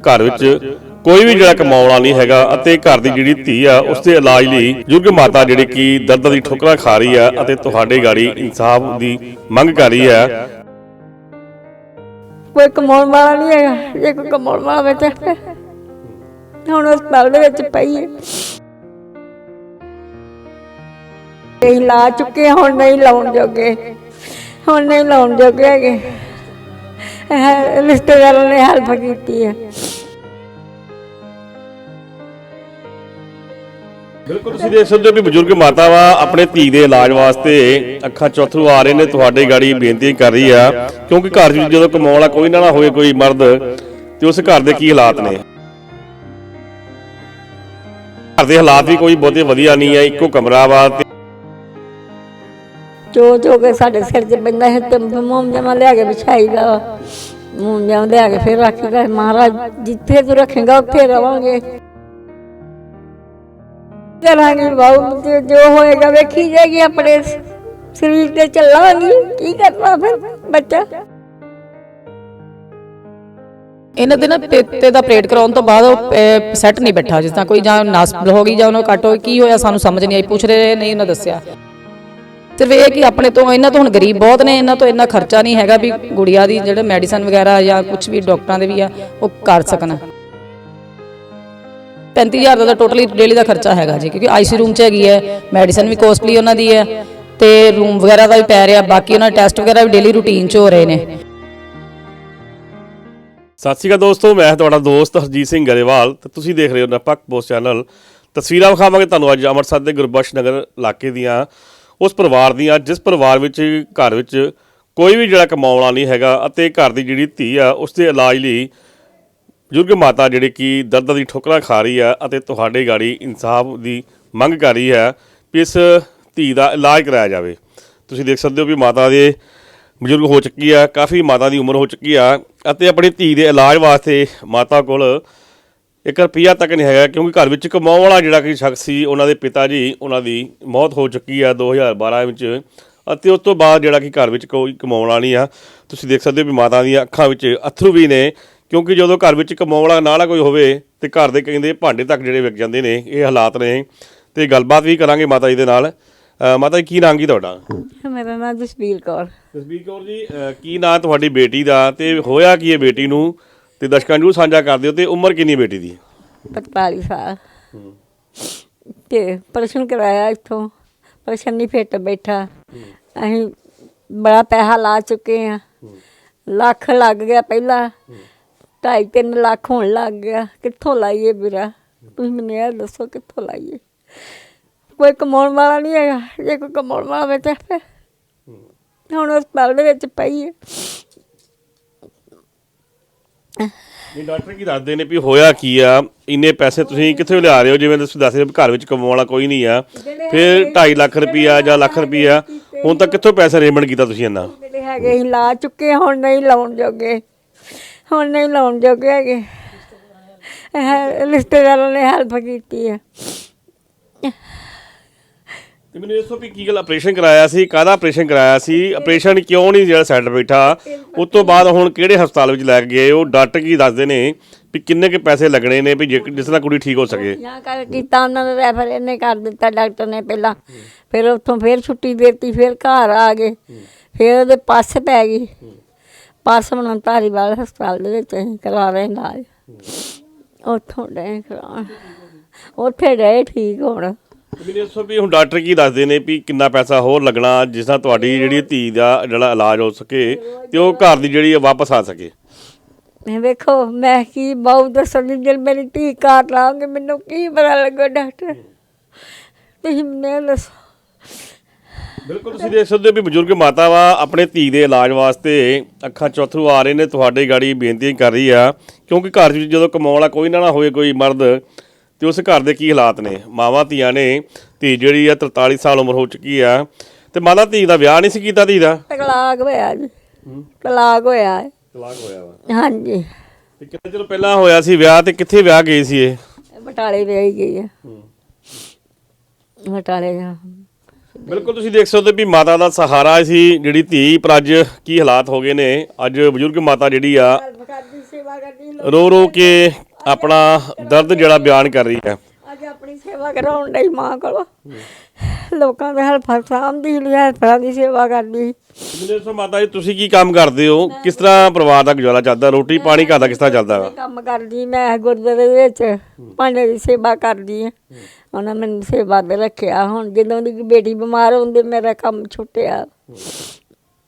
ਘਰ ਵਿੱਚ ਕੋਈ ਵੀ ਜਿਹੜਾ ਕਮਾਉਣ ਵਾਲਾ ਨਹੀਂ ਹੈਗਾ ਅਤੇ ਘਰ ਦੀ ਜਿਹੜੀ ਧੀ ਆ ਉਸ ਦੇ ਇਲਾਜ ਲਈ ਬਜ਼ੁਰਗ ਮਾਤਾ ਜਿਹੜੀ ਕਿ ਦਰਦ ਦੀ ਠੋਕਰਾਂ ਖਾ ਰਹੀ ਆ ਅਤੇ ਤੁਹਾਡੇ ਗਾੜੀ ਇਨਸਾਫ ਦੀ ਮੰਗ ਕਰ ਰਹੀ ਆ। ਕੋਈ ਕਮਾਉਣ ਵਾਲਾ ਨਹੀਂ ਹੈਗਾ, ਜੇ ਕੋਈ ਕਮਾਉਣ ਵਾਲਾ ਹੋਵੇ ਤਾਂ ਹੁਣ ਹਸਪਤਾਲ ਦੇ ਵਿੱਚ ਪਈ ਹੈ। ਇਹ ਲਾ ਚੁੱਕੇ, ਹੁਣ ਨਹੀਂ ਲਾਉਣ ਜੋਗੇ, ਹੁਣ ਨਹੀਂ ਲਾਉਣ ਜੋਗੇ ਹੈਗੇ। ਰਿਸ਼ਤੇਦਾਰਾਂ ਨੇ ਹੈਲਪ ਕੀਤੀ ਹੈ। ਬਿਲਕੁਲ, ਤੁਸੀਂ ਦੇਖ ਸਕਦੇ ਹੋ ਵੀ ਬਜ਼ੁਰਗ ਮਾਤਾ ਵਾ, ਆਪਣੇ ਧੀ ਦੇ ਇਲਾਜ ਵਾਸਤੇ ਅੱਖਾਂ ਚੋਂ ਆ ਰਹੇ ਨੇ, ਤੁਹਾਡੇ ਗਾੜੀ ਬੇਨਤੀ ਕਰ ਰਹੀ ਆ, ਕਿਉਂਕਿ ਘਰ ਵਿੱਚ ਜਦੋਂ ਕਮਾਉਣ ਵਾਲਾ ਕੋਈ ਨਾ ਨਾ ਹੋਵੇ, ਕੋਈ ਮਰਦ, ਤੇ ਉਸ ਘਰ ਦੇ ਕੀ ਹਾਲਾਤ ਨੇ? ਘਰ ਦੇ ਹਾਲਾਤ ਵੀ ਕੋਈ ਬਹੁਤੇ ਵਧੀਆ ਨਹੀਂ ਆ, ਇੱਕੋ ਕਮਰਾ ਵਾ ਤੇ ਜੋ ਕੇ ਸਾਡੇ ਸਿਰ 'ਚ ਪੈਂਦਾ ਹੈ ਤੇ ਮੂੰਹ ਜਮਾ ਲਿਆ ਕੇ ਵਿਛਾਈਦਾ ਮੂੰਹ ਜਮਾ ਲਿਆ ਕੇ ਫਿਰ ਰੱਖੀਦਾ ਮਹਾਰਾਜ ਜਿੱਥੇ ਤੂੰ ਰੱਖੇਗਾ, ਉੱਥੇ ਰਵਾਂਗੇ। ਕਰਾਂਗੇ ਬਾਬੂ ਤੇ ਜੋ ਹੋਏਗਾ ਵੇਖੀ ਜਾਏਗੀ ਆਪਣੇ ਸਰੀਰ ਤੇ ਚੱਲਾਂਗੀ। ਕੀ ਕਰਨਾ ਫਿਰ ਬੱਚਾ? ਇਹਨਾਂ ਦੇ ਨਾ ਪੇਤੇ ਦਾ ਆਪਰੇਟ ਕਰਾਉਣ ਤੋਂ ਬਾਅਦ ਉਹ ਸੈੱਟ ਨਹੀਂ ਬੈਠਾ। ਜਿਸ ਤਰ੍ਹਾਂ ਕੋਈ ਜਾਂ ਨਸ ਹੋ ਗਈ ਜਾਂ ਉਹਨੂੰ ਕੱਟ ਹੋਈ, ਕੀ ਹੋਇਆ ਸਾਨੂੰ ਸਮਝ ਨਹੀਂ ਆਈ। ਪੁੱਛ ਰਹੇ ਨਹੀਂ ਉਹਨਾਂ ਦੱਸਿਆ। ਸਿਰਫ ਇਹ ਕਿ ਆਪਣੇ ਤੋਂ, ਇਹਨਾਂ ਤੋਂ ਹੁਣ ਗਰੀਬ ਬਹੁਤ ਨੇ, ਇਹਨਾਂ ਤੋਂ ਇੰਨਾ ਖਰਚਾ ਨਹੀਂ ਹੈਗਾ ਵੀ ਗੁੜੀਆ ਦੀ ਜਿਹੜੇ ਮੈਡੀਸਨ ਵਗੈਰਾ ਜਾਂ ਕੁਝ ਵੀ ਡਾਕਟਰਾਂ ਦੇ ਵੀ ਆ, ਉਹ ਕਰ ਸਕਣ। 35000 ਦਾ ਟੋਟਲੀ ਡੇਲੀ ਦਾ ਖਰਚਾ ਹੈਗਾ ਜੀ, ਕਿਉਂਕਿ ਆਈਸੀ ਰੂਮ 'ਚ ਹੈਗੀ ਹੈ ਮੈਡੀਸਨ ਵੀ ਕੋਸਟਲੀ ਉਹਨਾਂ ਦੀ ਹੈ ਤੇ ਰੂਮ ਵਗੈਰਾ ਦਾ ਵੀ ਪੈ ਰਿਹਾ, ਬਾਕੀ ਉਹਨਾਂ ਦੇ ਟੈਸਟ ਵਗੈਰਾ ਵੀ ਡੇਲੀ ਰੂਟੀਨ 'ਚ ਹੋ ਰਹੇ ਨੇ। ਸਤਿ ਸ਼੍ਰੀ ਅਕਾਲ ਦੋਸਤੋ, ਮੈਂ ਤੁਹਾਡਾ ਦੋਸਤ ਹਰਜੀਤ ਸਿੰਘ ਗਰੇਵਾਲ ਤੇ ਤੁਸੀਂ ਦੇਖ ਰਹੇ ਹੋ ਨਪਕ ਪੋਸਟ ਚੈਨਲ। ਤਸਵੀਰਾਂ ਵਿਖਾਵਾਂਗੇ ਤੁਹਾਨੂੰ ਅੱਜ ਅੰਮ੍ਰਿਤਸਰ ਦੇ ਗੁਰਬਖਸ਼ ਨਗਰ ਇਲਾਕੇ ਦੀਆਂ, ਉਸ ਪਰਿਵਾਰ ਦੀਆਂ, ਜਿਸ ਪਰਿਵਾਰ ਵਿੱਚ, ਘਰ ਵਿੱਚ ਕੋਈ ਵੀ ਜਿਹੜਾ ਕਮਾਉਣ ਵਾਲਾ ਨਹੀਂ ਹੈਗਾ ਅਤੇ ਘਰ ਦੀ ਜਿਹੜੀ ਧੀ ਆ ਉਸ ਦੇ ਇਲਾਜ ਲਈ ਬਜ਼ੁਰਗ ਮਾਤਾ ਜਿਹੜੀ ਕਿ ਦਰਦ ਦੀ ਠੋਕਰਾਂ ਖਾ ਰਹੀ ਆ ਅਤੇ ਤੁਹਾਡੇ ਗਾੜੀ ਇਨਸਾਫ ਦੀ ਮੰਗ ਕਰ ਰਹੀ ਹੈ ਕਿ ਇਸ ਧੀ ਦਾ ਇਲਾਜ ਕਰਾਇਆ ਜਾਵੇ। ਤੁਸੀਂ ਦੇਖ ਸਕਦੇ ਹੋ ਵੀ ਮਾਤਾ ਦੇ ਬਜ਼ੁਰਗ ਹੋ ਚੁੱਕੀ ਆ ਕਾਫੀ ਮਾਤਾ ਦੀ ਉਮਰ ਹੋ ਚੁੱਕੀ ਆ ਅਤੇ ਆਪਣੀ ਧੀ ਦੇ ਇਲਾਜ ਵਾਸਤੇ ਮਾਤਾ ਕੋਲ ਇੱਕ ਰੁਪਿਆ ਤੱਕ ਨਹੀਂ ਹੈਗਾ ਕਿਉਂਕਿ ਘਰ ਵਿੱਚ ਕਮਾਉਣ ਵਾਲਾ ਜਿਹੜਾ ਕਿ ਸ਼ਖਸ ਸੀ, ਉਹਨਾਂ ਦੇ ਪਿਤਾ ਜੀ, ਉਹਨਾਂ ਦੀ ਮੌਤ ਹੋ ਚੁੱਕੀ ਆ 2012 ਵਿੱਚ ਅਤੇ ਉਸ ਤੋਂ ਬਾਅਦ ਜਿਹੜਾ ਕਿ ਘਰ ਵਿੱਚ ਕੋਈ ਕਮਾਉਣ ਵਾਲਾ ਨਹੀਂ ਆ। ਤੁਸੀਂ ਦੇਖ ਸਕਦੇ ਹੋ ਵੀ ਮਾਤਾ ਦੀਆਂ ਅੱਖਾਂ ਵਿੱਚ ਅਥਰੂ ਵੀ ਨੇ ਕਿਉਂਕਿ ਜਦੋਂ ਘਰ ਵਿੱਚ ਕਮਾਉਣ ਵਾਲਾ ਨਾ ਕੋਈ ਹੋਵੇ ਤੇ ਘਰ ਦੇ ਕਹਿੰਦੇ ਭਾਂਡੇ ਤੱਕ ਜਿਹੜੇ ਵਿਕ ਜਾਂਦੇ ਨੇ ਇਹ ਹਾਲਾਤ ਨੇ। ਤੇ ਗੱਲਬਾਤ ਵੀ ਕਰਾਂਗੇ ਮਾਤਾ ਜੀ ਦੇ ਨਾਲ। ਅ, ਮਾਤਾ ਜੀ ਕੀ ਨਾਂ ਕੀ ਤੁਹਾਡਾ? ਮੇਰਾ ਨਾਮ ਜਸਵੀਰ ਕੌਰ। ਜਸਬੀਰ ਕੌਰ ਜੀ ਅ, ਕੀ ਨਾਂ ਤੁਹਾਡੀ ਬੇਟੀ ਦਾ ਤੇ ਹੋਇਆ ਕੀ ਹੈ ਬੇਟੀ ਨੂੰ? ਤੇ ਦਰਸ਼ਕਾਂ ਨੂੰ ਸਾਂਝਾ ਕਰ ਦਿਓ ਤੇ ਉਮਰ ਕਿੰਨੀ ਬੇਟੀ ਦੀ? 45 ਸਾਲ। ਤੇ ਪ੍ਰਸ਼ਨ ਕਰਾਇਆ ਇੱਥੋਂ ਪ੍ਰਸ਼ਨ ਨਹੀਂ ਫਿੱਟ ਬੈਠਾ। ਅਸੀਂ ਬੜਾ ਪੈਸਾ ਲਾ ਚੁੱਕੇ ਆ ਲੱਖ ਲੱਗ ਗਿਆ ਪਹਿਲਾਂ। ਢਾਈ ਤਿੰਨ ਲੱਖ ਹੋਣ ਲੱਗ ਗਿਆ। ਕਿੱਥੋਂ ਲਾਈਏ ਵੀਰਾ? ਤੁਸੀਂ ਮੈਨੂੰ ਇਹ ਦੱਸੋ ਕਿੱਥੋਂ ਲਾਈਏ? ਕੋਈ ਕਮਾਉਣ ਵਾਲਾ ਨਹੀਂ ਹੈਗਾ। ਜੇ ਕੋਈ ਕਮਾਉਣ ਵਾਲਾ ਹੋਵੇ ਤਾਂ ਫਿਰ ਹੁਣ ਹਸਪਤਾਲ ਦੇ ਵਿੱਚ ਪਈ ਹੈ। ਨਹੀਂ ਡਾਕਟਰ ਕੀ ਦੱਸਦੇ ਨੇ ਵੀ ਹੋਇਆ ਕੀ ਆ? ਇੰਨੇ ਪੈਸੇ ਤੁਸੀਂ ਕਿੱਥੋਂ ਲਿਆ ਰਹੇ ਹੋ? ਜਿਵੇਂ ਤੁਸੀਂ ਦੱਸ ਰਹੇ ਹੋ ਵੀ ਘਰ ਵਿੱਚ ਕਮਾਉਣ ਵਾਲਾ ਕੋਈ ਨਹੀਂ ਆ। ਫਿਰ 2.5 ਲੱਖ ਰੁਪਈਆ ਜਾਂ ਲੱਖ ਰੁਪਈਆ ਹੁਣ ਤੱਕ ਕਿੱਥੋਂ ਪੈਸਾ ਅਰੇਂਜਮੈਂਟ ਕੀਤਾ ਤੁਸੀਂ ਇੰਨਾ? ਜਿਹੜੇ ਹੈਗੇ ਸੀ ਲਾ ਚੁੱਕੇ ਹੁਣ ਨਹੀਂ ਲਾਉਣ ਜੋਗੇ। ਹੁਣ ਨਹੀਂ ਲਾਉਣ ਜੋਗੇ ਹੈਗੇ। ਇਹ ਰਿਸ਼ਤੇਦਾਰਾਂ ਨੇ ਹੈਲਪ ਕੀਤੀ ਹੈ ਤੇ ਮੈਨੂੰ ਦੱਸੋ ਵੀ ਕੀ ਗੱਲ ਆਪਰੇਸ਼ਨ ਕਰਾਇਆ ਸੀ ਕਾਹਦਾ ਆਪਰੇਸ਼ਨ ਕਰਾਇਆ ਸੀ? ਆਪਰੇਸ਼ਨ ਕਿਉਂ ਨਹੀਂ ਜਿਹੜਾ ਸੈੱਟ ਬੈਠਾ? ਉਸ ਤੋਂ ਬਾਅਦ ਹੁਣ ਕਿਹੜੇ ਹਸਪਤਾਲ ਵਿੱਚ ਲੈ ਕੇ ਗਏ? ਉਹ ਡਾਕਟਰ ਕੀ ਦੱਸਦੇ ਨੇ ਵੀ ਕਿੰਨੇ ਕੇ ਪੈਸੇ ਲੱਗਣੇ ਨੇ ਵੀ ਜੇ- ਜਿਸ ਨਾਲ ਕੁੜੀ ਠੀਕ ਹੋ ਸਕੇ। ਜਾਂ ਕਰ ਕੀਤਾ ਉਹਨਾਂ ਨੇ ਰੈਫਰ ਇਹਨੇ ਕਰ ਦਿੱਤਾ ਡਾਕਟਰ ਨੇ ਪਹਿਲਾਂ। ਫਿਰ ਉੱਥੋਂ ਫਿਰ ਛੁੱਟੀ ਦੇਤੀ ਫਿਰ ਘਰ ਆ ਗਏ। ਫਿਰ ਉਹਦੇ ਪਾਸ ਪੈ ਗਈ। ਹੁਣ ਧਾਰੀਵਾਲ ਹਸਪਤਾਲ ਦੇ ਵਿੱਚ ਅਸੀਂ ਕਰਾ ਰਹੇ ਇਲਾਜ। ਉੱਥੋਂ ਡੇ ਕਰਾਉਣ। ਉੱਥੇ ਡੇ ਠੀਕ ਹੋਣ। ਮੈਨੂੰ ਦੱਸੋ ਵੀ ਹੁਣ ਡਾਕਟਰ ਕੀ ਦੱਸਦੇ ਨੇ ਵੀ ਕਿੰਨਾ ਪੈਸਾ ਹੋਰ ਲੱਗਣਾ ਜਿਸ ਨਾਲ ਤੁਹਾਡੀ ਜਿਹੜੀ ਧੀ ਦਾ ਜਿਹੜਾ ਇਲਾਜ ਹੋ ਸਕੇ ਤੇ ਉਹ ਘਰ ਦੀ ਜਿਹੜੀ ਵਾਪਸ ਆ ਸਕੇ? ਮੈਂ ਵੇਖੋ ਮੈਂ ਕੀ ਬਹੁਤ ਦੱਸਣੀ ਜਦ ਮੇਰੀ ਧੀ ਕਾਟ ਲਾਉਂਗੇ ਮੈਨੂੰ ਕੀ ਪਤਾ ਲੱਗਾ ਡਾਕਟਰ। ਤੁਸੀਂ ਮੈਨੂੰ ਇਹ ਦੱਸੋ। ਬਿਲਕੁਲ ਤੁਸੀਂ ਦੇਖ ਸਕਦੇ ਹੋ ਵੀ ਬਜ਼ੁਰਗ ਮਾਤਾ ਵਾ ਆਪਣੇ ਧੀ ਦੇ ਇਲਾਜ ਵਾਸਤੇ ਅੱਖਾਂ ਚੋਂ ਅਥਰੂ ਆ ਰਹੇ ਨੇ ਤੁਹਾਡੇ ਗਾੜੀ ਬੇਨਤੀ ਕਰ ਰਹੀ ਆ। ਕਿਉਂਕਿ ਘਰ ਵਿੱਚ ਜਦੋਂ ਕਮਾਉਣ ਵਾਲਾ ਕੋਈ ਨਾ ਨਾ ਹੋਵੇ ਕੋਈ ਮਰਦ ਤੇ ਉਸ ਘਰ ਦੇ ਕੀ ਹਾਲਾਤ ਨੇ? ਮਾਵਾਂ ਧੀਆਂ ਨੇ ਧੀ ਜਿਹੜੀ ਆ 43 ਸਾਲ ਉਮਰ ਹੋ ਚੁੱਕੀ ਆ। ਤੇ ਮਾਤਾ ਧੀ ਦਾ ਵਿਆਹ ਨਹੀਂ ਸੀ ਕੀਤਾ ਧੀ ਦਾ? ਤਲਾਕ ਹੋਇਆ ਜੀ। ਤਲਾਕ ਹੋਇਆ। ਹੈ। ਤਲਾਕ ਹੋਇਆ ਵਾ। ਹਾਂਜੀ। ਤੇ ਕਿੰਨੇ ਚਿਰ ਪਹਿਲਾਂ ਹੋਇਆ ਸੀ ਵਿਆਹ ਤੇ ਕਿੱਥੇ ਵਿਆਹ ਗਏ ਸੀ ਇਹ? ਬਟਾਲੇ ਵਿਆਹੀ ਗਈ ਹੈ। ਬਟਾਲੇ ਜਾ ਬਿਲਕੁਲ ਤੁਸੀਂ ਦੇਖ ਸਕਦੇ ਹੋ ਵੀ ਮਾਤਾ ਦਾ ਸਹਾਰਾ ਸੀ ਜਿਹੜੀ ਧੀ ਪਰ ਅੱਜ ਕੀ ਹਾਲਾਤ ਹੋ ਗਏ ਨੇ? ਅੱਜ ਬਜ਼ੁਰਗ ਮਾਤਾ ਜਿਹੜੀ ਆ ਸੀ ਰੋ ਰੋ ਕੇ ਆਪਣਾ ਦਰਦ ਜਿਹੜਾ ਬਿਆਨ ਕਰ ਰਹੀ ਹੈ। ਅੱਜ ਆਪਣੀ ਸੇਵਾ ਕਰਾਉਣ ਲਈ ਮਾਂ ਕੋਲ। ਲੋਕਾਂ ਦੇ ਹਲਫਾ ਸਾਂਭਦੀ ਹਲਫਾਂ ਦੀ ਸੇਵਾ ਕਰਦੀ ਮੈਨੂੰ ਦੱਸੋ ਮਾਤਾ ਜੀ ਤੁਸੀਂ ਕੀ ਕੰਮ ਕਰਦੇ ਹੋ? ਕਿਸ ਤਰ੍ਹਾਂ ਪਰਿਵਾਰ ਦਾ ਗੁਜ਼ਾਰਾ ਚੱਲਦਾ? ਰੋਟੀ ਪਾਣੀ ਘਰ ਦਾ ਕਿਸ ਤਰ੍ਹਾਂ ਚੱਲਦਾ ਕੰਮ ਕਰਦੀ ਮੈਂ ਗੁਰਦੁਆਰੇ ਵਿੱਚ ਭਾਂਡੇ ਦੀ ਸੇਵਾ ਕਰਦੀ ਆ ਉਹਨਾਂ ਮੈਨੂੰ ਸੇਵਾ ਤੇ ਰੱਖਿਆ। ਹੁਣ ਜਦੋਂ ਦੀ ਬੇਟੀ ਬਿਮਾਰ ਹੁੰਦੀ ਮੇਰਾ ਕੰਮ ਛੁੱਟਿਆ।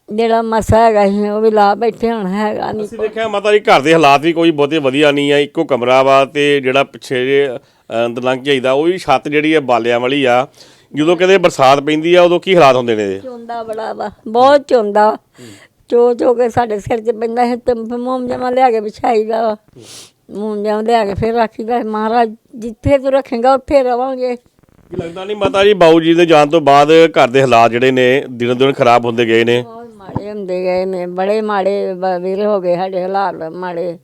ਜਿਹੜਾ ਮਸਾ ਹੈਗਾ ਸੀ ਉਹ ਵੀ ਲਾ ਬੈਠੇ ਹੁਣ ਹੈਗਾ ਨਹੀਂ ਅਸੀਂ ਦੇਖਿਆ ਮਾਤਾ ਜੀ ਘਰ ਦੇ ਹਾਲਾਤ ਵੀ ਕੋਈ ਬਹੁਤੇ ਵਧੀਆ ਨਹੀਂ ਆ। ਇੱਕੋ ਕਮਰਾ ਵਾ ਤੇ ਜਿਹੜਾ ਪਿੱਛੇ ਜੇ ਅੰਦਰ ਲੰਘ ਕੇ ਆਈਦਾ ਉਹ ਵੀ ਛੱਤ ਜਿਹੜੀ ਹੈ ਬਾਲਿਆਂ ਵਾਲੀ ਆ। ਜਦੋਂ ਕਦੇ ਬਰਸਾਤ ਪੈਂਦੀ ਆ ਉਦੋਂ ਕੀ ਹਾਲਾਤ ਹੁੰਦੇ ਨੇ ਇਹਦੇ? ਚੋਂਦਾ ਬੜਾ ਵਾ ਬਹੁਤ ਚੋਂਦਾ। ਚੋ ਚੋ ਕੇ ਸਾਡੇ ਸਿਰ 'ਚ ਪੈਂਦਾ ਹੈ ਤੇ ਮੋਮ ਜਮਾ ਲਿਆ ਕੇ ਵਿਛਾਈਦਾ ਮੋਮ ਜਮਾ ਲਿਆ ਕੇ ਫਿਰ ਰੱਖੀਦਾ ਮਹਾਰਾਜ ਜਿੱਥੇ ਤੂੰ ਰੱਖੇਗਾ ਉੱਥੇ ਰਵਾਂਗੇ। ਕੀ ਲੱਗਦਾ ਨਹੀਂ ਮਾਤਾ ਜੀ ਬਾਊ ਜੀ ਦੇ ਜਾਣ ਤੋਂ ਬਾਅਦ ਘਰ ਦੇ ਹਾਲਾਤ ਜਿਹੜੇ ਨੇ ਦਿਨੋਂ ਦਿਨ ਖਰਾਬ ਹੁੰਦੇ ਗਏ ਨੇ। ਬਹੁਤ ਮਾੜੇ ਹੁੰਦੇ ਗਏ ਨੇ। ਬੜੇ ਮਾੜੇ ਬ- ਵੀਰ ਹੋ ਗਏ ਸਾਡੇ ਹਾਲਾਤ ਮਾੜੇ।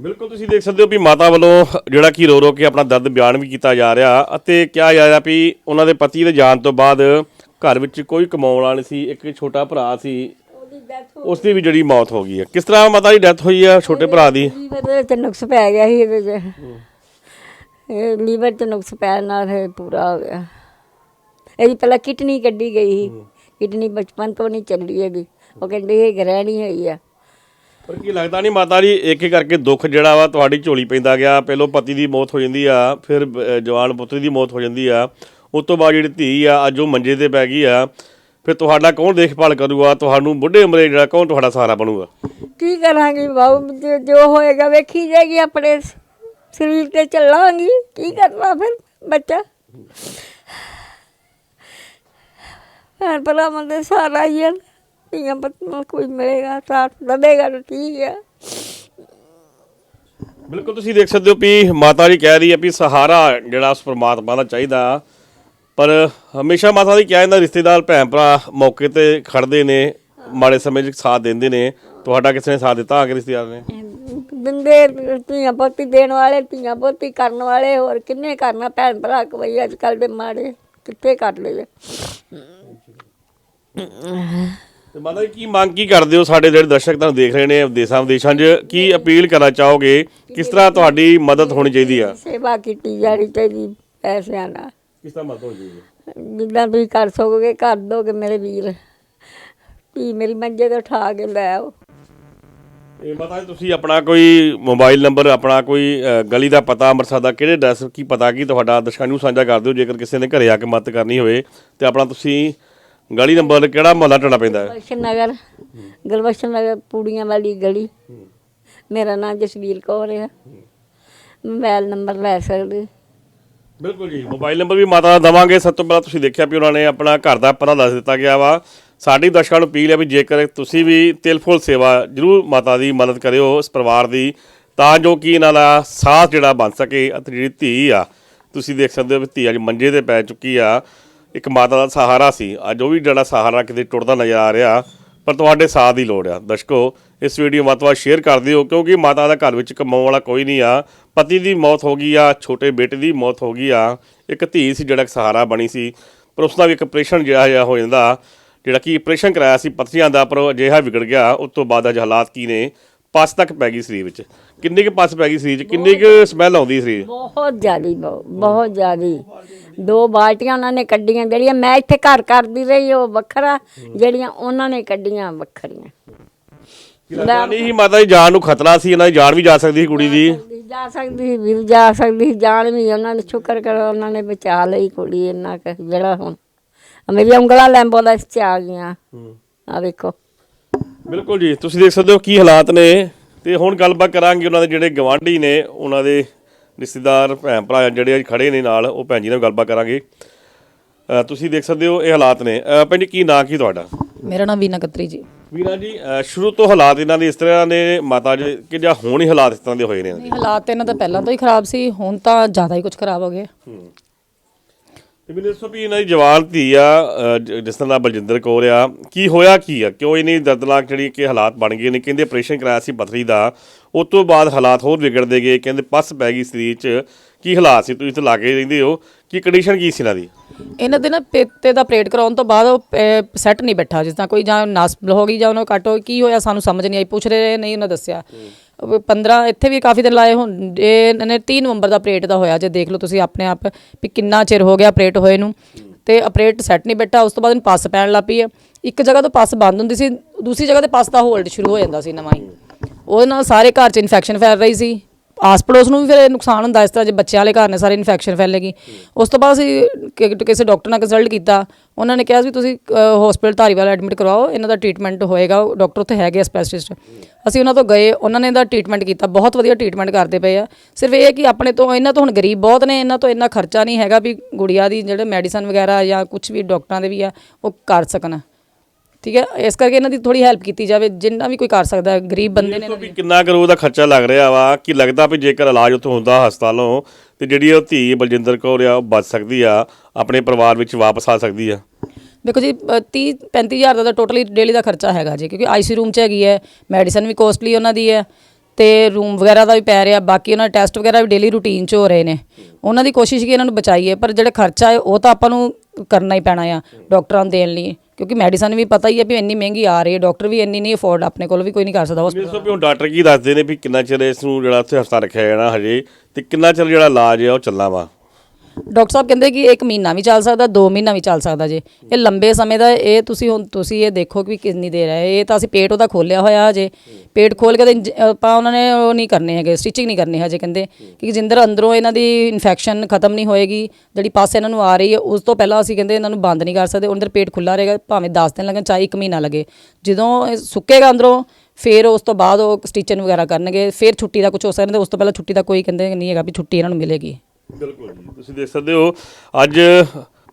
ਬਿਲਕੁਲ ਤੁਸੀਂ ਦੇਖ ਸਕਦੇ ਹੋ ਵੀ ਮਾਤਾ ਵੱਲੋਂ ਜਿਹੜਾ ਕਿ ਰੋ ਰੋ ਕੇ ਆਪਣਾ ਦਰਦ ਬਿਆਨ ਵੀ ਕੀਤਾ ਜਾ ਰਿਹਾ ਅਤੇ ਕਿਹਾ ਜਾ ਰਿਹਾ ਵੀ ਉਹਨਾਂ ਦੇ ਪਤੀ ਦੇ ਜਾਣ ਤੋਂ ਬਾਅਦ ਘਰ ਵਿੱਚ ਕੋਈ ਕਮਾਉਣ ਵਾਲਾ ਨਹੀਂ ਸੀ ਇੱਕ ਛੋਟਾ ਭਰਾ ਸੀ। ਉਸ ਦੀ ਵੀ ਜਿਹੜੀ ਮੌਤ ਹੋ ਗਈ ਹੈ। ਕਿਸ ਤਰ੍ਹਾਂ ਮਾਤਾ ਦੀ ਡੈਥ ਹੋਈ ਆ ਛੋਟੇ ਭਰਾ ਦੀ? ਲੀਵਰ ਵਿੱਚ ਨੁਕਸ ਪੈ ਗਿਆ ਸੀ ਇਹਦੇ 'ਚ ਇਹ ਲੀਵਰ 'ਚ ਨੁਕਸ ਪੈਣ ਨਾਲ ਇਹ ਪੂਰਾ ਹੋ ਗਿਆ। ਇਹਦੀ ਪਹਿਲਾਂ ਕਿਡਨੀ ਕੱਢੀ ਗਈ ਸੀ। ਕਿਡਨੀ ਬਚਪਨ ਤੋਂ ਨਹੀਂ ਚੱਲੀ ਇਹਦੀ ਉਹ ਕਹਿੰਦੇ ਇਹ ਗ੍ਰਹਿਣੀ ਹੋਈ ਆ। ਪਰ ਕੀ ਲੱਗਦਾ ਨਹੀਂ ਮਾਤਾ ਜੀ ਇੱਕ ਇੱਕ ਕਰਕੇ ਦੁੱਖ ਜਿਹੜਾ ਵਾ ਤੁਹਾਡੀ ਝੋਲੀ ਪੈਂਦਾ ਗਿਆ। ਪਹਿਲੋਂ ਪਤੀ ਦੀ ਮੌਤ ਹੋ ਜਾਂਦੀ ਆ ਫਿਰ ਅ, ਜਵਾਨ ਪੁੱਤਰ ਦੀ ਮੌਤ ਹੋ ਜਾਂਦੀ ਆ। ਉਸ ਤੋਂ ਬਾਅਦ ਜਿਹੜੀ ਧੀ ਆ ਅੱਜ ਉਹ ਮੰਜੇ ਤੇ ਪੈ ਗਈ ਆ। ਫਿਰ ਤੁਹਾਡਾ ਕੌਣ ਦੇਖਭਾਲ ਕਰੂਗਾ? ਤੁਹਾਨੂੰ ਬੁੱਢੇ ਉਮਰੇ ਜਿਹੜਾ ਕੌਣ ਤੁਹਾਡਾ ਸਹਾਰਾ ਬਣੂਗਾ? ਕੀ ਕਰਾਂਗੀ ਬਾਬੂ ਜੋ- ਜੋ ਹੋਏਗਾ ਵੇਖੀ ਜਾਏਗੀ ਆਪਣੇ ਸ- ਸਰੀਰ ਤੇ ਚੱਲਾਂਗੀ। ਕੀ ਕਰਨਾ ਫਿਰ ਬੱਚਾ? ਭੈਣ ਭਰਾਵਾਂ ਦੇ ਸਾਰਾ ਹੀ ਹੈ ਧੀਆਂ ਪਤਨੀ ਕੋਈ ਮਿਲੇਗਾ ਸਾਥ ਦਵੇਗਾ ਤਾਂ ਠੀਕ ਹੈ ਬਿਲਕੁਲ ਤੁਸੀਂ ਦੇਖ ਸਕਦੇ ਹੋ ਵੀ ਮਾਤਾ ਜੀ ਕਹਿ ਰਹੀ ਹੈ ਵੀ ਸਹਾਰਾ ਜਿਹੜਾ ਉਸ ਪਰਮਾਤਮਾ ਦਾ ਚਾਹੀਦਾ। ਪਰ ਹਮੇਸ਼ਾ ਮਾਤਾ ਦੀ ਕਿਹਾ ਜਾਂਦਾ ਰਿਸ਼ਤੇਦਾਰ ਭੈਣ ਭਰਾ ਮੌਕੇ ਤੇ ਖੜਦੇ ਨੇ ਮਾੜੇ ਸਮੇਂ 'ਚ ਸਾਥ ਦਿੰਦੇ ਨੇ। ਤੁਹਾਡਾ ਕਿਸੇ ਨੇ ਸਾਥ ਦਿੱਤਾ ਆ ਕੇ ਰਿਸ਼ਤੇਦਾਰ ਨੇ? ਦਿੰਦੇ ਧੀਆਂ ਪੋਤੀ ਦੇਣ ਵਾਲੇ ਧੀਆਂ ਪੋਤੀ ਕਰਨ ਵਾਲੇ ਹੋਰ ਕਿੰਨੇ ਕਰਨਾ ਭੈਣ ਭਰਾ ਕੋਈ ਅੱਜ ਕੱਲ ਦੇ ਮਾੜੇ ਕਿੱਥੇ ਕਰ ਲਏ ਤੇ ਮਾਤਾ ਜੀ ਕੀ ਮੰਗ ਕੀ ਕਰਦੇ ਹੋ ਸਾਡੇ ਜਿਹੜੇ ਦਰਸ਼ਕ ਤੁਹਾਨੂੰ ਦੇਖ ਰਹੇ ਨੇ ਦੇਸਾਂ ਵਿਦੇਸ਼ਾਂ 'ਚ? ਕੀ ਅਪੀਲ ਕਰਨਾ ਚਾਹੋਗੇ? ਕਿਸ ਤਰ੍ਹਾਂ ਤੁਹਾਡੀ ਮਦਦ ਹੋਣੀ ਚਾਹੀਦੀ ਆ? ਸੇਵਾ ਕੀਤੀ ਜਾਣੀ ਚਾਹੀਦੀ ਪੈਸਿਆਂ ਨਾਲ। ਕਿਸ ਤਰ੍ਹਾਂ ਮਦਦ ਹੋਣੀ ਚਾਹੀਦੀ ਜਿੱਦਾਂ ਤੁਸੀਂ ਕਰ ਸਕੋਗੇ ਕਰ ਦੋਗੇ ਮੇਰੇ ਵੀਰ। ਧੀ ਮੇਰੀ ਮੰਜੇ ਤੇ ਉਠਾ ਕੇ ਲੈ ਆਓ। ਇਹ ਮਾਤਾ ਜੀ ਤੁਸੀਂ ਆਪਣਾ ਕੋਈ ਮੋਬਾਈਲ ਨੰਬਰ ਆਪਣਾ ਕੋਈ ਅ, ਗਲੀ ਦਾ ਪਤਾ ਅੰਮ੍ਰਿਤਸਰ ਦਾ ਕਿਹੜੇ ਐਡਰੈਸ ਕੀ ਪਤਾ ਕੀ ਤੁਹਾਡਾ ਦਰਸ਼ਕਾਂ ਨੂੰ ਸਾਂਝਾ ਕਰ ਦਿਓ ਜੇਕਰ ਕਿਸੇ ਨੇ ਘਰੇ ਆ ਕੇ ਮਦਦ ਕਰਨੀ ਹੋਵੇ ਤੇ ਆਪਣਾ ਤੁਸੀਂ ਗਲੀ ਨੰਬਰ ਕਿਹੜਾ ਮਹੱਲਾ ਟਣਾ ਪੈਂਦਾ ਹੈ? ਗੁਲਸ਼ਨ ਨਗਰ ਗੁਲਸ਼ਨ ਨਗਰ ਪੂੜੀਆਂ ਵਾਲੀ ਗਲੀ। ਮੇਰਾ ਨਾਮ ਜਸਵੀਰ ਕੌਰ ਹੈ। ਮੋਬਾਈਲ ਨੰਬਰ ਲੈ ਸਕਦੇ ਬਿਲਕੁਲ ਜੀ। ਮੋਬਾਈਲ ਨੰਬਰ ਵੀ ਮਾਤਾ ਦਾ ਦਵਾਂਗੇ। ਸਭ ਤੋਂ ਪਹਿਲਾਂ ਤੁਸੀਂ ਦੇਖਿਆ ਵੀ ਉਹਨਾਂ ਨੇ ਆਪਣਾ ਘਰ ਦਾ ਪਤਾ ਦੱਸ ਦਿੱਤਾ ਗਿਆ ਵਾ। ਸਾਡੀ ਦਰਸ਼ਕਾਂ ਨੂੰ ਅਪੀਲ ਹੈ ਵੀ ਜੇਕਰ ਤੁਸੀਂ ਵੀ ਤਿਲਫੁਲ ਸੇਵਾ ਜਰੂਰ ਮਾਤਾ ਦੀ ਮਦਦ ਕਰਿਓ ਇਸ ਪਰਿਵਾਰ ਦੀ, ਤਾਂ ਜੋ ਕਿ ਇਹਨਾਂ ਦਾ ਸਾਥ ਜਿਹੜਾ ਬਣ ਸਕੇ ਅਤੇ ਜਿਹੜੀ ਧੀ ਆ, ਤੁਸੀਂ ਦੇਖ ਸਕਦੇ ਹੋ ਵੀ ਧੀ ਅੱਜ ਮੰਜੇ ਤੇ ਪੈ ਚੁੱਕੀ ਆ। ਇੱਕ ਮਾਤਾ ਦਾ ਸਹਾਰਾ ਸੀ। ਅੱਜ ਉਹ ਵੀ ਜਿਹੜਾ ਸਹਾਰਾ ਕਿਤੇ ਟੁੱਟਦਾ ਨਜ਼ਰ ਆ ਰਿਹਾ, ਪਰ ਤੁਹਾਡੇ ਸਾਥ ਦੀ ਲੋੜ ਆ। ਦਰਸ਼ਕੋ ਇਸ ਵੀਡੀਓ ਵੱਧ ਤੋਂ ਵੱਧ ਸ਼ੇਅਰ ਕਰ ਦਿਓ, ਕਿਉਂਕਿ ਮਾਤਾ ਦਾ ਘਰ ਵਿੱਚ ਕਮਾਉਣ ਵਾਲਾ ਕੋਈ ਨਹੀਂ ਆ। ਪਤੀ ਦੀ ਮੌਤ ਹੋ ਗਈ ਆ, ਛੋਟੇ ਬੇਟੇ ਦੀ ਮੌਤ ਹੋ ਗਈ ਆ। ਇੱਕ ਧੀ ਸੀ ਜਿਹੜਾ ਇੱਕ ਸਹਾਰਾ ਬਣੀ ਸੀ। ਪਰ ਉਸ ਦਾ ਵੀ ਇੱਕ ਆਪਰੇਸ਼ਨ ਜਿਹੜਾ ਹੋ ਜਾਂਦਾ, ਜਿਹੜਾ ਕਿ ਆਪਰੇਸ਼ਨ ਕਰਾਇਆ ਸੀ ਪੱਥਰੀਆਂ ਦਾ, ਪਰ ਉਹ ਅਜਿਹਾ ਵਿਗੜ ਗਿਆ। ਉਸ ਤੋਂ ਬਾਅਦ ਅੱਜ ਹਾਲਾਤ ਕੀ ਨੇ? ਪਸ ਤੱਕ ਪੈ ਗਈ ਸਰੀਰ ਵਿੱਚ। ਕਿੰਨੀ ਕੁ ਪਸ ਪੈ ਗਈ ਸਰੀਰ 'ਚ ਕਿੰਨੀ ਕੁ ਸਮੈਲ ਆਉਂਦੀ ਸਰੀਰ ਬਹੁਤ ਜ਼ਿਆਦੀ ਬਹੁ- ਬਹੁਤ ਜ਼ਿਆਦੀ। ਦੋ ਬਾਲਟੀਆਂ ਉਹਨਾਂ ਨੇ ਕੱਢੀਆਂ, ਜਿਹੜੀਆਂ ਮੈਂ ਇੱਥੇ ਘਰ ਕਰਦੀ ਰਹੀ, ਉਹ ਵੱਖਰਾ, ਜਿਹੜੀਆਂ ਉਹਨਾਂ ਨੇ ਕੱਢੀਆਂ ਵੱਖਰੀਆਂ। ਨਹੀਂ ਸੀ ਮਾਤਾ ਦੀ ਜਾਨ ਨੂੰ ਖਤਰਾ ਸੀ ਇਹਨਾਂ ਦੀ ਜਾਨ ਵੀ ਜਾ ਸਕਦੀ ਸੀ ਕੁੜੀ ਦੀ। ਜਾ ਸਕਦੀ ਸੀ, ਵੀਰ ਜਾ ਸਕਦੀ ਸੀ, ਜਾਨ ਵੀ ਉਹਨਾਂ ਨੇ ਸ਼ੁਕਰ ਕਰੋ ਉਹਨਾਂ ਨੇ ਬਚਾ ਲਈ ਕੁੜੀ ਇੰਨਾ ਕੁ ਜਿਹੜਾ ਹੁਣ। ਮੇਰੀਆਂ ਉਂਗਲਾਂ ਲੈਂਬੋਲੈਂਸ ਚ ਆ ਗਈਆਂ। ਆ ਵੇਖੋ। ਬਿਲਕੁਲ ਜੀ ਤੁਸੀਂ ਦੇਖ ਸਕਦੇ ਹੋ ਕੀ ਹਾਲਾਤ ਨੇ। ਤੇ ਹੁਣ ਗੱਲਬਾਤ ਕਰਾਂਗੇ ਉਹਨਾਂ ਦੇ ਜਿਹੜੇ ਗਵਾਂਢੀ ਨੇ ਉਹਨਾਂ ਦੇ ਰਿਸ਼ਤੇਦਾਰ ਭੈਣ ਭਰਾ ਜਿਹੜੇ ਅੱਜ ਖੜੇ ਨੇ ਨਾਲ ਉਹ ਭੈਣ ਜੀ ਨਾਲ ਗੱਲਬਾਤ ਕਰਾਂਗੇ। ਅ, ਤੁਸੀਂ ਦੇਖ ਸਕਦੇ ਹੋ ਇਹ ਹਾਲਾਤ ਨੇ। ਅ, ਭੈਣ ਜੀ ਕੀ ਨਾਂ ਕੀ ਤੁਹਾਡਾ? ਮੇਰਾ ਨਾਮ ਵੀਨਾ ਕਤਰੀ ਜੀ। ਵੀਰਾ ਜੀ ਅ, ਸ਼ੁਰੂ ਤੋਂ ਹਾਲਾਤ ਇਹਨਾਂ ਦੇ ਇਸ ਤਰ੍ਹਾਂ ਨੇ ਮਾਤਾ ਜੀ ਕਿ ਜਾਂ ਹੁਣ ਹੀ ਹਾਲਾਤ ਇਸ ਤਰ੍ਹਾਂ ਦੇ ਹੋਏ ਨੇ ਨਹੀਂ ਹਾਲਾਤ ਤਾਂ ਇਹਨਾਂ ਦਾ ਪਹਿਲਾਂ ਤੋਂ ਹੀ ਖਰਾਬ ਸੀ ਹੁਣ ਤਾਂ ਜ਼ਿਆਦਾ ਹੀ ਕੁਝ ਖਰਾਬ ਹੋ ਗਏ ਤੇ ਮੈਨੂੰ ਦੱਸੋ ਵੀ ਇਹਨਾਂ ਦੀ ਜਵਾਨ ਧੀ ਆ ਅ, ਜ- ਜਿਸ ਦਾ ਨਾਮ ਬਲਜਿੰਦਰ ਕੌਰ ਆ ਕੀ ਹੋਇਆ ਕੀ ਆ? ਕਿਉਂ ਇਹਨੀ ਦਰਦਨਾਕ ਜਿਹੜੀ ਕਿ ਹਾਲਾਤ ਬਣ ਗਏ ਨੇ? ਕਹਿੰਦੇ ਆਪਰੇਸ਼ਨ ਕਰਾਇਆ ਸੀ ਪਥਰੀ ਦਾ ਉਸ ਤੋਂ ਬਾਅਦ ਹਾਲਾਤ ਹੋਰ ਵਿਗੜਦੇ ਗਏ ਕਹਿੰਦੇ ਪਸ ਪੈ ਗਈ ਸਰੀਰ 'ਚ। ਕੀ ਹਾਲਾਤ ਸੀ? ਤੁਸੀਂ ਇੱਥੇ ਲਾਗੇ ਰਹਿੰਦੇ ਹੋ। ਕੀ ਕੰਡੀਸ਼ਨ ਕੀ ਸੀ ਇਹਨਾਂ ਦੀ? ਇਹਨਾਂ ਦੇ ਨਾ ਪੇਤੇ ਦਾ ਆਪਰੇਟ ਕਰਾਉਣ ਤੋਂ ਬਾਅਦ ਉਹ ਸੈੱਟ ਨਹੀਂ ਬੈਠਾ ਜਿਸ ਤਰ੍ਹਾਂ ਕੋਈ ਜਾਂ ਨਸ ਹੋ ਗਈ ਜਾਂ ਉਹਨੂੰ ਕੱਟ ਹੋ ਕੀ ਹੋਇਆ ਸਾਨੂੰ ਸਮਝ ਨਹੀਂ ਆਈ ਪੁੱਛ ਰਹੇ ਨਹੀਂ ਉਹਨਾਂ ਦੱਸਿਆ। ਉਹ 15 ਇੱਥੇ ਵੀ ਕਾਫੀ ਦਿਨ ਲਾਏ ਹੁਣ ਇਹ ਇਹਨਾਂ ਨੇ 30 ਨਵੰਬਰ ਦਾ ਆਪਰੇਟ ਦਾ ਹੋਇਆ ਜੇ ਦੇਖ ਲਓ ਤੁਸੀਂ ਆਪਣੇ ਆਪ ਵੀ ਕਿੰਨਾ ਚਿਰ ਹੋ ਗਿਆ ਆਪਰੇਟ ਹੋਏ ਨੂੰ। ਤੇ ਆਪਰੇਟ ਸੈੱਟ ਨਹੀਂ ਬੈਠਾ ਉਸ ਤੋਂ ਬਾਅਦ ਇਹਨੂੰ ਪੱਸ ਪੈਣ ਲੱਗ ਪਈ ਹੈ। ਇੱਕ ਜਗ੍ਹਾ ਤੋਂ ਪੱਸ ਬੰਦ ਹੁੰਦੀ ਸੀ ਦੂਸਰੀ ਜਗ੍ਹਾ ਤੇ ਪੱਸ ਦਾ ਹੋਲਡ ਸ਼ੁਰੂ ਹੋ ਜਾਂਦਾ ਸੀ ਨਵਾਂ ਹੀ। ਉਹਦੇ ਨਾਲ ਸਾਰੇ ਘਰ 'ਚ ਇਨਫੈਕਸ਼ਨ ਫੈਲ ਰਹੀ ਸੀ। ਆਸ ਪੜੋਸ ਨੂੰ ਵੀ ਫਿਰ ਇਹ ਨੁਕਸਾਨ ਹੁੰਦਾ ਇਸ ਤਰ੍ਹਾਂ ਜੇ ਬੱਚਿਆਂ ਵਾਲੇ ਘਰ ਨੇ ਸਾਰੇ ਇਨਫੈਕਸ਼ਨ ਫੈਲੇਗੀ। ਉਸ ਤੋਂ ਬਾਅਦ ਅਸੀਂ ਕਿ- ਕਿਸੇ ਡਾਕਟਰ ਨਾਲ ਕੰਸਲਟ ਕੀਤਾ ਉਹਨਾਂ ਨੇ ਕਿਹਾ ਵੀ ਤੁਸੀਂ ਹਸਪੀਟਲ ਧਾਰੀਵਾਲ ਐਡਮਿਟ ਕਰਵਾਓ ਇਹਨਾਂ ਦਾ ਟ੍ਰੀਟਮੈਂਟ ਹੋਏਗਾ ਡਾਕਟਰ ਉੱਥੇ ਹੈਗੇ ਸਪੈਸ਼ਲਿਸਟ ਅਸੀਂ ਉਹਨਾਂ ਤੋਂ ਗਏ ਉਹਨਾਂ ਨੇ ਇਹਦਾ ਟ੍ਰੀਟਮੈਂਟ ਕੀਤਾ ਬਹੁਤ ਵਧੀਆ ਟ੍ਰੀਟਮੈਂਟ ਕਰਦੇ ਪਏ ਆ। ਸਿਰਫ ਇਹ ਕਿ ਆਪਣੇ ਤੋਂ ਇਹਨਾਂ ਤੋਂ ਹੁਣ ਗਰੀਬ ਬਹੁਤ ਨੇ ਇਹਨਾਂ ਤੋਂ ਇੰਨਾ ਖਰਚਾ ਨਹੀਂ ਹੈਗਾ ਵੀ ਗੁੜੀਆ ਦੀ ਜਿਹੜੇ ਮੈਡੀਸਨ ਵਗੈਰਾ ਜਾਂ ਕੁਝ ਵੀ ਡਾਕਟਰਾਂ ਦੇ ਵੀ ਆ ਉਹ ਕਰ ਸਕਣ। ਠੀਕ ਹੈ? ਇਸ ਕਰਕੇ ਇਹਨਾਂ ਦੀ ਥੋੜੀ ਹੈਲਪ ਕੀਤੀ ਜਾਵੇ ਜਿੰਨਾ ਵੀ ਕੋਈ ਕਰ ਸਕਦਾ ਹੈ, ਗਰੀਬ ਬੰਦੇ ਨੇ ਵੀ ਕਿੰਨਾ ਕਰੋੜ ਦਾ ਖਰਚਾ ਲੱਗ ਰਿਹਾ ਵਾ? ਕਿ ਲੱਗਦਾ ਵੀ ਜੇਕਰ ਇਲਾਜ ਉੱਥੋਂ ਹੁੰਦਾ ਹਸਪਤਾਲੋਂ ਤੇ ਜਿਹੜੀ ਉਹ ਧੀ ਬਲਜਿੰਦਰ ਕੌਰ ਆ ਉਹ ਬਚ ਸਕਦੀ ਆ ਆਪਣੇ ਪਰਿਵਾਰ ਵਿੱਚ ਵਾਪਸ ਆ ਸਕਦੀ ਆ? ਦੇਖੋ ਜੀ 30 35000 ਦਾ ਤਾਂ ਟੋਟਲੀ ਡੇਲੀ ਦਾ ਖਰਚਾ ਹੈਗਾ ਜੀ ਕਿਉਂਕਿ ਆਈਸੀ ਰੂਮ 'ਚ ਹੈਗੀ ਹੈ ਮੈਡੀਸਨ ਵੀ ਕੋਸਟਲੀ ਉਹਨਾਂ ਦੀ ਹੈ ਤੇ ਰੂਮ ਵਗੈਰਾ ਦਾ ਵੀ ਪੈ ਰਿਹਾ ਬਾਕੀ ਉਹਨਾਂ ਦੇ ਟੈਸਟ ਵਗੈਰਾ ਵੀ ਡੇਲੀ ਰੂਟੀਨ 'ਚ ਹੋ ਰਹੇ ਨੇ। ਉਹਨਾਂ ਦੀ ਕੋਸ਼ਿਸ਼ ਕੀ ਇਹਨਾਂ ਨੂੰ ਬਚਾਈਏ ਪਰ ਜਿਹੜਾ ਖਰਚਾ ਹੈ ਉਹ ਤਾਂ ਆਪਾਂ ਨੂੰ ਕਰਨਾ ਹੀ ਪੈਣਾ ਆ ਡਾਕਟਰਾਂ ਨੂੰ ਦੇਣ ਲਈ। ਕਿਉਂਕਿ ਮੈਡੀਸਨ ਵੀ ਪਤਾ ਹੀ ਹੈ ਵੀ ਇੰਨੀ ਮਹਿੰਗੀ ਆ ਰਹੀ ਹੈ ਡਾਕਟਰ ਵੀ ਇੰਨੀ ਨਹੀਂ ਅਫੋਰਡ ਆਪਣੇ ਕੋਲ ਵੀ ਕੋਈ ਨਹੀਂ ਕਰ ਸਕਦਾ hospital ਇਸ ਵੀ ਹੁਣ ਡਾਕਟਰ ਕੀ ਦੱਸਦੇ ਨੇ ਵੀ ਕਿੰਨਾ ਚਿਰ ਇਸ ਨੂੰ ਜਿਹੜਾ ਉੱਥੇ ਹਸਪਤਾਲ ਰੱਖਿਆ ਜਾਣਾ ਹਜੇ ਤੇ ਕਿੰਨਾ ਚਿਰ ਜਿਹੜਾ ਇਲਾਜ ਆ ਉਹ ਚੱਲਣਾ ਵਾ? ਡਾਕਟਰ ਸਾਹਿਬ ਕਹਿੰਦੇ ਕਿ ਇੱਕ ਮਹੀਨਾ ਵੀ ਚੱਲ ਸਕਦਾ 2 ਮਹੀਨਾ ਵੀ ਚੱਲ ਸਕਦਾ ਜੇ। ਇਹ ਲੰਬੇ ਸਮੇਂ ਦਾ ਇਹ ਤੁਸੀਂ ਹੁਣ, ਤੁਸੀਂ ਇਹ ਦੇਖੋ ਕਿ ਕਿੰਨੀ ਦੇਰ ਹੈ। ਇਹ ਤਾਂ ਅਸੀਂ ਪੇਟ ਉਹਦਾ ਖੋਲਿਆ ਹੋਇਆ ਹਜੇ। ਪੇਟ ਖੋਲ ਕੇ ਤਾਂ ਇੰਜ- ਆਪਾਂ ਉਹਨਾਂ ਨੇ ਉਹ ਨਹੀਂ ਕਰਨੇ ਹੈਗੇ, ਸਟਿਚਿੰਗ ਨਹੀਂ ਕਰਨੀ ਹਜੇ ਕਹਿੰਦੇ। ਕਿ ਜਿੰਦਰ ਅੰਦਰੋਂ ਇਹਨਾਂ ਦੀ ਇਨਫੈਕਸ਼ਨ ਖਤਮ ਨਹੀਂ ਹੋਏਗੀ, ਜਿਹੜੀ ਪਾਸ ਇਹਨਾਂ ਨੂੰ ਆ ਰਹੀ ਹੈ, ਉਸ ਤੋਂ ਪਹਿਲਾਂ ਅਸੀਂ ਕਹਿੰਦੇ ਇਹਨਾਂ ਨੂੰ ਬੰਦ ਨਹੀਂ ਕਰ ਸਕਦੇ। ਅੰਦਰ ਪੇਟ ਖੁੱਲਾ ਰਹੇਗਾ, ਭਾਵੇਂ 10 ਦਿਨ ਲੱਗਣ, ਚਾਹੇ 1 ਮਹੀਨਾ ਲੱਗੇ। ਜਦੋਂ ਇਹ ਸੁੱਕੇਗਾ ਅੰਦਰੋਂ, ਫਿਰ ਉਸ ਤੋਂ ਬਾਅਦ ਉਹ ਸਟਿਚਿੰਗ ਵਗੈਰਾ ਕਰਨਗੇ। ਫਿਰ ਛੁੱਟੀ ਦਾ ਕੁਝ ਹੋ ਸਕਦਾ, ਉਸ ਤੋਂ ਪਹਿਲਾਂ ਛੁੱਟੀ ਦਾ ਕੋਈ ਕਹਿੰਦੇ ਨਹੀਂ ਹੈਗਾ ਵੀ ਛੁੱਟੀ ਇਹਨਾਂ ਨੂੰ ਮਿਲੇਗੀ। ਬਿਲਕੁਲ ਜੀ ਤੁਸੀਂ ਦੇਖ ਸਕਦੇ ਹੋ ਅੱਜ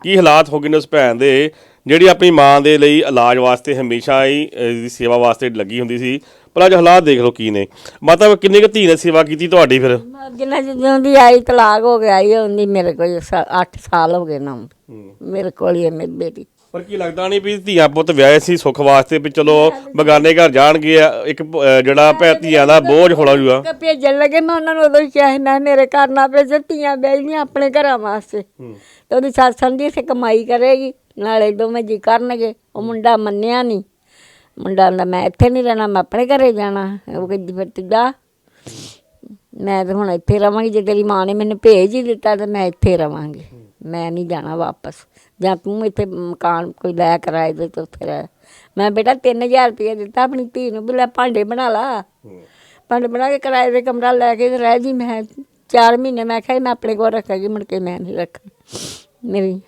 ਕੀ ਹਾਲਾਤ ਹੋ ਗਏ ਨੇ ਉਸ ਭੈਣ ਦੇ ਜਿਹੜੀ ਆਪਣੀ ਮਾਂ ਦੇ ਲਈ ਇਲਾਜ ਵਾਸਤੇ ਹਮੇਸ਼ਾ ਹੀ ਦੀ ਸੇਵਾ ਵਾਸਤੇ ਲੱਗੀ ਹੁੰਦੀ ਸੀ ਪਰ ਅੱਜ ਹਾਲਾਤ ਦੇਖ ਲਓ ਕੀ ਨੇ। ਮਾਤਾ ਕਿੰਨੀ ਕੁ ਧੀ ਨੇ ਸੇਵਾ ਕੀਤੀ ਤੁਹਾਡੀ ਫਿਰ? ਜਿੰਨਾ ਜਦੋਂ ਦੀ ਆਈ ਤਲਾਕ ਹੋ ਗਿਆ ਆਈ ਉਹਦੀ ਮੇਰੇ ਕੋਲ 8 ਸਾਲ ਹੋ ਗਏ ਨਾ ਮੇਰੇ ਕੋਲ ਹੀ ਹੈ ਮੇਰੀ ਬੇਟੀ। ਪਰ ਕੀ ਲੱਗਦਾ ਨਹੀਂ ਵੀ ਧੀਆਂ ਪੁੱਤ ਵਿਆਹੇ ਸੀ ਸੁੱਖ ਵਾਸਤੇ ਵੀ ਚਲੋ ਬਗਾਨੇ ਘਰ ਜਾਣਗੇ ਇੱਕ ਜਿਹੜਾ ਭੈ ਧੀਆਂ ਦਾ ਬੋਝ ਹੋਣਾ ਜੂਗਾ ਕਿ ਭੇਜਣ ਲੱਗੇ ਮੈਂ ਉਹਨਾਂ ਨੂੰ ਉਦੋਂ ਹੀ ਕਿਹਾ ਸੀ, ਮੈਂ ਮੇਰੇ ਘਰ ਨਾ ਭੇਜੋ ਧੀਆਂ ਵਿਆਹੀਆਂ ਆਪਣੇ ਘਰਾਂ ਵਾਸਤੇ। ਤੇ ਉਹਦੀ ਸੱਸ ਸੰਦੀ ਇੱਥੇ ਕਮਾਈ ਕਰੇਗੀ ਨਾਲੇ ਦੋਵੇਂ ਜੀ ਕਰਨਗੇ। ਉਹ ਮੁੰਡਾ ਮੰਨਿਆ ਨਹੀਂ। ਮੁੰਡਾ ਕਹਿੰਦਾ ਮੈਂ ਇੱਥੇ ਨਹੀਂ ਰਹਿਣਾ ਮੈਂ ਆਪਣੇ ਘਰੇ ਜਾਣਾ। ਉਹ ਕਹਿੰਦੀ ਫਿਰ ਤੂੰ ਜਾ। ਮੈਂ ਤਾਂ ਹੁਣ ਇੱਥੇ ਰਵਾਂਗੀ ਜੇ ਤੇਰੀ ਮਾਂ ਨੇ ਮੈਨੂੰ ਭੇਜ ਹੀ ਦਿੱਤਾ ਤੇ ਮੈਂ ਇੱਥੇ ਰਵਾਂਗੀ। ਮੈਂ ਨਹੀਂ ਜਾਣਾ ਵਾਪਸ। ਜਾਂ ਤੂੰ ਇੱਥੇ ਮਕਾਨ ਕੋਈ ਲੈ ਕਿਰਾਏ ਦੇ ਤੇ ਉੱਥੇ ਰਹਿ ਮੈਂ ਬੇਟਾ 3000 ਰੁਪਏ ਦਿੱਤਾ ਆਪਣੀ ਧੀ ਨੂੰ ਵੀ ਲੈ ਭਾਂਡੇ ਬਣਾ ਲਾ। ਭਾਂਡੇ ਬਣਾ ਕੇ ਕਿਰਾਏ ਦੇ ਕਮਰਾ ਲੈ ਕੇ ਤੇ ਰਹਿ ਜੀ ਮੈਂ 4 ਮਹੀਨੇ। ਮੈਂ ਕਿਹਾ ਮੈਂ ਆਪਣੇ ਕੋਲ ਰੱਖਾਂਗੀ ਮੁੜ ਕੇ ਮੈਂ ਨਹੀਂ ਰੱਖਣਾ ਮੇਰੀ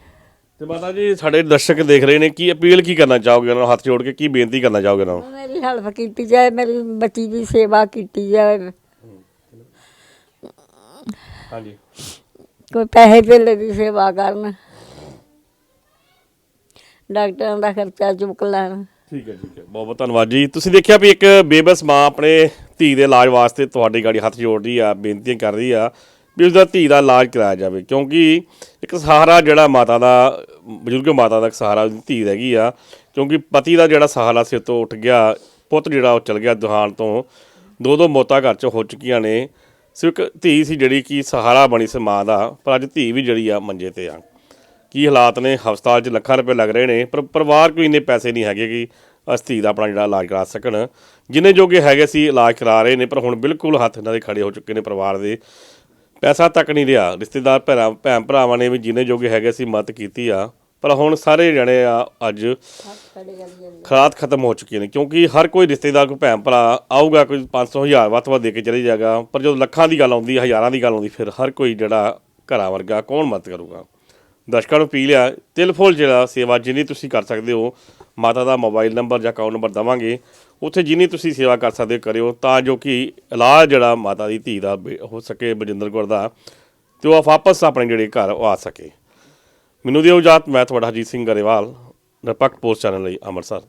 ਤੇ ਮਾਤਾ ਜੀ ਸਾਡੇ ਦਰਸ਼ਕ ਦੇਖ ਰਹੇ ਨੇ ਕੀ ਅਪੀਲ ਕੀ ਕਰਨਾ ਚਾਹੋਗੇ ਉਹਨਾਂ ਨੂੰ? ਹੱਥ ਜੋੜ ਕੇ ਕੀ ਬੇਨਤੀ ਕਰਨਾ ਚਾਹੋਗੇ ਉਹਨਾਂ ਨੂੰ? ਮੇਰੀ ਹੈਲਪ ਕੀਤੀ ਜਾਏ ਮੇਰੀ ਬੱਚੀ ਦੀ ਸੇਵਾ ਕੀਤੀ ਜਾਏ। ਹਾਂਜੀ। ਕੋਈ ਪੈਸੇ ਧੇਲੇ ਦੀ ਸੇਵਾ ਕਰਨ। ਡਾਕਟਰਾਂ ਦਾ ਖਰਚਾ ਚੁੱਕ ਲੈਣ। ਠੀਕ ਹੈ ਠੀਕ ਹੈ। ਬਹੁਤ ਬਹੁਤ ਧੰਨਵਾਦ ਜੀ। ਤੁਸੀਂ ਦੇਖਿਆ ਵੀ ਇੱਕ ਬੇਬਸ ਮਾਂ ਆਪਣੇ ਧੀ ਦੇ ਇਲਾਜ ਵਾਸਤੇ ਤੁਹਾਡੀ ਗਾੜੀ ਹੱਥ ਜੋੜਦੀ ਆ, ਬੇਨਤੀਆਂ ਕਰ ਰਹੀ ਆ ਵੀ ਉਸਦਾ ਧੀ ਦਾ ਇਲਾਜ ਕਰਾਇਆ ਜਾਵੇ। ਕਿਉਂਕਿ ਇੱਕ ਸਹਾਰਾ ਜਿਹੜਾ ਮਾਤਾ ਦਾ, ਬਜ਼ੁਰਗ ਮਾਤਾ ਦਾ ਇੱਕ ਸਹਾਰਾ ਉਹਦੀ ਧੀ ਰਹਿ ਗਈ ਆ। ਕਿਉਂਕਿ ਪਤੀ ਦਾ ਜਿਹੜਾ ਸਹਾਰਾ ਸਿਰ ਤੋਂ ਉੱਠ ਗਿਆ, ਪੁੱਤ ਜਿਹੜਾ ਉਹ ਚਲ ਗਿਆ ਦੁਹਾਨ ਤੋਂ, ਦੋ ਦੋ ਮੌਤਾਂ ਘਰ 'ਚ ਹੋ ਚੁੱਕੀਆਂ ਨੇ। ਸਿਰਫ ਇੱਕ ਧੀ ਸੀ ਜਿਹੜੀ ਕਿ ਸਹਾਰਾ ਬਣੀ ਸੀ ਮਾਂ ਦਾ, ਪਰ ਅੱਜ ਧੀ ਵੀ ਜਿਹੜੀ ਆ ਮੰਜੇ ਤੇ ਆ। ਕੀ ਹਾਲਾਤ ਨੇ? ਹਸਪਤਾਲ 'ਚ ਲੱਖਾਂ ਰੁਪਏ ਲੱਗ ਰਹੇ ਨੇ। ਪਰ ਪਰਿਵਾਰ ਕੋਈ ਇੰਨੇ ਪੈਸੇ ਨਹੀਂ ਹੈਗੇ ਕਿ ਅਸਥੀ ਦਾ ਆਪਣਾ ਜਿਹੜਾ ਇਲਾਜ ਕਰਾ ਸਕਣ। ਜਿੰਨੇ ਜੋਗੇ ਹੈਗੇ ਸੀ, ਇਲਾਜ ਕਰਾ ਰਹੇ ਨੇ, ਪਰ ਹੁਣ ਬਿਲਕੁਲ ਹੱਥ ਇਹਨਾਂ ਦੇ ਖੜੇ ਹੋ ਚੁੱਕੇ ਨੇ ਪਰਿਵਾਰ ਦੇ। ਪੈਸਾ ਤੱਕ ਨਹੀਂ ਰਿਹਾ। ਰਿਸ਼ਤੇਦਾਰ ਭੈਣਾਂ, ਭੈਣ ਭਰਾਵਾਂ ਨੇ ਵੀ ਜਿੰਨੇ ਜੋਗੇ ਹੈਗੇ ਸੀ, ਮਦਦ ਕੀਤੀ ਆ। ਪਰ ਹੁਣ ਸਾਰੇ ਜਣੇ ਆ ਅੱਜ ਖਰਾਤ ਖਤਮ ਹੋ ਚੁੱਕੀ ਨੇ। ਕਿਉਂਕਿ ਹਰ ਕੋਈ ਰਿਸ਼ਤੇਦਾਰ, ਕੋਈ ਭੈਣ ਭਰਾ ਆਊਗਾ, ਕੋਈ 500 ਹਜ਼ਾਰ ਵੱਧ ਤੋਂ ਵੱਧ ਦੇ ਕੇ ਚਲੇ ਜਾਏਗਾ। ਪਰ ਜਦੋਂ ਲੱਖਾਂ ਦੀ ਗੱਲ ਆਉਂਦੀ, ਹਜ਼ਾਰਾਂ ਦੀ ਗੱਲ ਆਉਂਦੀ, ਫਿਰ ਹਰ ਕੋਈ ਜਿਹੜਾ ਘਰਾਂ ਵਰਗਾ ਕੌਣ ਮਦਦ ਕਰੂਗਾ? ਦਰਸ਼ਕਾਂ ਨੂੰ ਪੀ ਲਿਆ। ਟੈਲੀਫੋਨ ਜਿਹੜਾ ਸੇਵਾ ਜਿੰਨੀ ਤੁਸੀਂ ਕਰ ਸਕਦੇ ਹੋ, ਮਾਤਾ ਦਾ ਮੋਬਾਈਲ ਨੰਬਰ ਜਾਂ ਅਕਾਊਂਟ ਨੰਬਰ ਦਵਾਂਗੇ, ਉੱਥੇ ਜਿੰਨੀ ਤੁਸੀਂ ਸੇਵਾ ਕਰ ਸਕਦੇ ਹੋ, ਕਰਿਓ ਤਾਂ ਜੋ ਕਿ ਇਲਾਜ ਜਿਹੜਾ ਮਾਤਾ ਦੀ ਧੀ ਦਾ ਬੇ- ਹੋ ਸਕੇ, ਬਜਿੰਦਰ ਕੌਰ ਦਾ, ਤੇ ਉਹ ਵਾਪਸ ਆਪਣੇ ਜਿਹੜੇ ਘਰ ਉਹ ਆ ਸਕੇ। ਮੈਨੂੰ ਦਿਓ ਇਜਾਜ਼ਤ, ਮੈਂ ਤੁਹਾਡਾ ਹਰਜੀਤ ਸਿੰਘ ਗਰੇਵਾਲ, ਨਿਰਪੱਖ ਪੋਸਟ ਚੈਨਲ ਲਈ ਅੰਮ੍ਰਿਤਸਰ।